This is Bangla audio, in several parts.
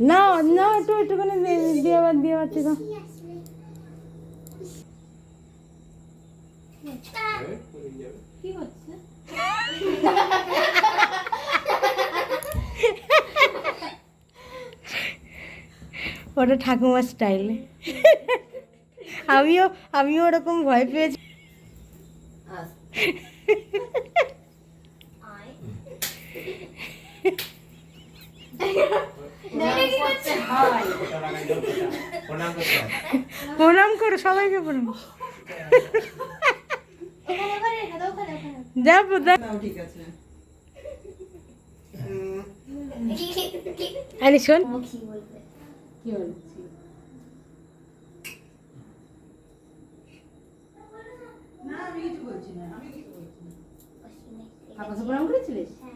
না না, একটু, একটুখানি দিয়ে- বাদ দিয়ে বাদ থেকে ওটা ঠাকুমার স্টাইলে আমিও আমিও ওরকম ভয় পেয়েছি। প্রণাম করো, সবাইকে প্রণাম। ওখানে ওখানে রেখে দাও ওখানে ওখানে যা বোধা ঠিক আরে শোন আমি বলছি প্রণাম করেছিলিস? হয়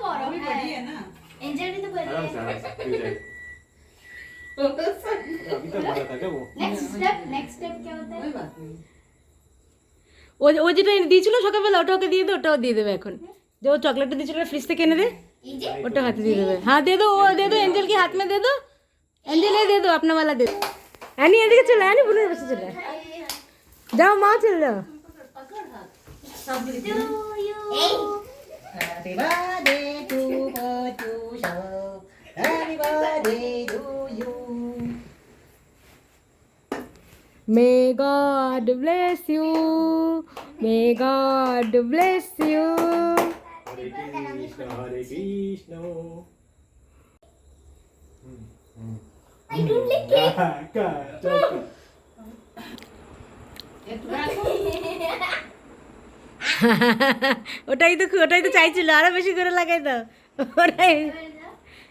आराम से आराम से मिल जाएगी अभी तो बड़ा था क्या वो नेक्स्ट स्टेप नेक्स्ट स्टेप क्या होता है कोई बात नहीं ও ও যেটা দিয়েছিল সকালবেলা ওটা ওকে দিয়ে দে ওটাও দিয়ে দেবে এখন যে ও চকলেটটা দিয়েছিল ফ্রিজ থেকে এনে দে ये जे ওটা हाथ দিয়ে দেবে हाँ दे दो वो दे दो एंजल के हाथ में दे दो एंजल ये दे दो अपना वाला दे दो एनी এদিকে চলে এনি বুনের পাশে চলে আয়। যাও মা চলে যাও এই Happy birthday May God bless you. May God bless you. Hare Krishna, Hare Krishna. I don't like it. No. ওটাই তো ওটাই তো চাইছিল আরো বেশি করে লাগাই দাও ওটাই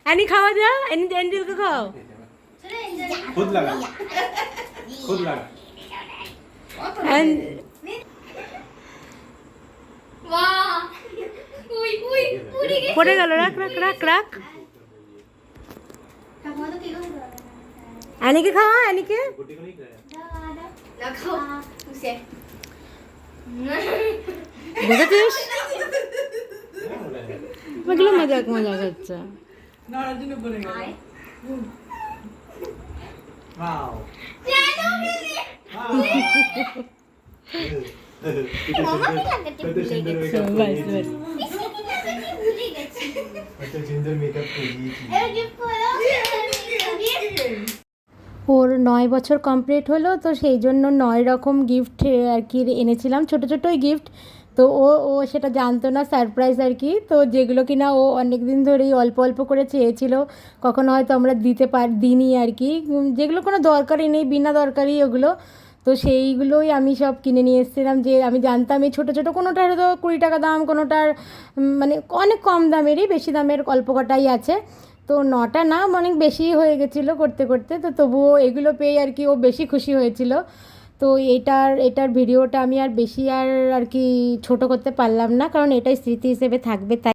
আনি খাওয়া যাও এনি এনজেলকে খাও খুদ লাগাও পড়ে গেল রাখ রাখ রাখ রাখ। অ্যানিকে খাওয়া অ্যানিকে বুঝেছিস? এগুলো মজাক মজাক হচ্ছে ওর নয় বছর কমপ্লিট হলো, তো সেই জন্য নয় রকম গিফট আর কি এনেছিলাম। ছোটো ছোটোই গিফট তো ও ও সেটা জানতো না সারপ্রাইজ আর কি। তো যেগুলো কিনা ও অনেক দিন ধরেই অল্প অল্প করে চেয়েছিল, কখনো হয়তো আমরা দিতে পার, দিইনি আর কি। যেগুলো কোনো দরকারই নেই, বিনা দরকারই ওগুলো। তো সেইগুলোই আমি সব কিনে নিয়ে এসেছিলাম যে আমি জানতাম এই ছোটো ছোটো কোনোটার হয়তো কুড়ি টাকা দাম, কোনোটার মানে অনেক কম দামেরই, বেশি দামের অল্প কটাই আছে। তো নটা না অনেক বেশি হয়ে গেছিল করতে করতে। তো তবুও এগুলো পেয়ে আর কি ও বেশি খুশি হয়েছিল। তো এটার এটার ভিডিওটা আমি আর বেশি আর আর কি ছোট করতে পারলাম না, কারণ এটাই স্মৃতি হিসেবে থাকবে, তাই